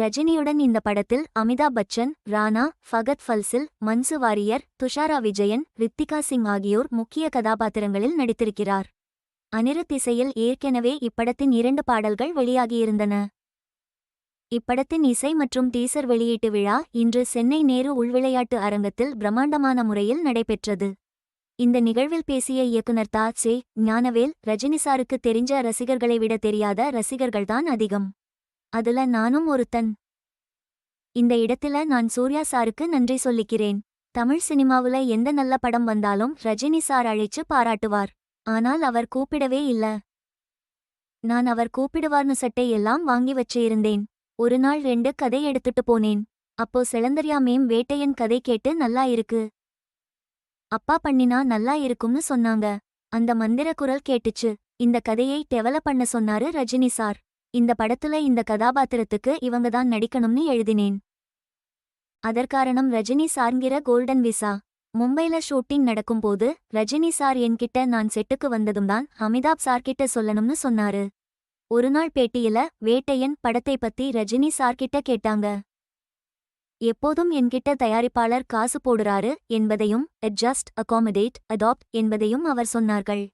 ரஜினியுடன் இந்த படத்தில் அமிதாப் பச்சன் ராணா ஃபகத் ஃபல்சில் மன்சு வாரியர் துஷாரா விஜயன் ரித்திகா சிங் ஆகியோர் முக்கிய கதாபாத்திரங்களில் நடித்திருக்கிறார். அனிருத் இசையில் ஏற்கெனவே இப்படத்தின் இரண்டு பாடல்கள் வெளியாகியிருந்தன. இப்படத்தின் இசை மற்றும் டீசர் வெளியீட்டு விழா இன்று சென்னை நேரு உள்விளையாட்டு அரங்கத்தில் பிரம்மாண்டமான முறையில் நடைபெற்றது. இந்த நிகழ்வில் பேசிய இயக்குனர் தா. சே. ஞானவேல் ரஜினிசாருக்கு தெரிஞ்ச ரசிகர்களை விட தெரியாத ரசிகர்கள்தான் அதிகம். அதுல நானும் ஒருத்தன். இந்த இடத்துல நான் சூர்யா சாருக்கு நன்றி சொல்லிக்கிறேன். தமிழ் சினிமாவுல எந்த நல்ல படம் வந்தாலும் ரஜினி சார் அழைச்சு பாராட்டுவார். ஆனால் அவர் கூப்பிடவே இல்ல. நான் அவர் கூப்பிடுவார்னு சட்டை எல்லாம் வாங்கி வச்சிருந்தேன். ஒரு நாள் ரெண்டு கதை எடுத்துட்டு போனேன். அப்போ செலந்தரியா மேம் வேட்டையன் கதை கேட்டு நல்லா இருக்கு. அப்பா பண்ணினா நல்லா இருக்கும்னு சொன்னாங்க. அந்த மந்திர குரல் கேட்டுச்சு. இந்த கதையை டெவலப் பண்ண சொன்னாரு ரஜினி சார். இந்த படத்துல இந்த கதாபாத்திரத்துக்கு இவங்க தான் நடிக்கணும்னு எழுதினேன். அதற்காரணம் ரஜினி சார்ங்கிற கோல்டன் விசா. மும்பைல ஷூட்டிங் நடக்கும்போது ரஜினி சார் என்கிட்ட நான் செட்டுக்கு வந்ததும் தான் அமிதாப் சார்கிட்ட சொல்லணும்னு சொன்னாரு. ஒரு நாள் பேட்டியில வேட்டையன் படத்தை பத்தி ரஜினி சார்கிட்ட கேட்டாங்க. எப்போதும் என்கிட்ட தயாரிப்பாளர் காசு போடுறாரு என்பதையும் அட்ஜஸ்ட் அகாமடேட் அடாப்ட் என்பதையும் அவர் சொன்னார்கள்.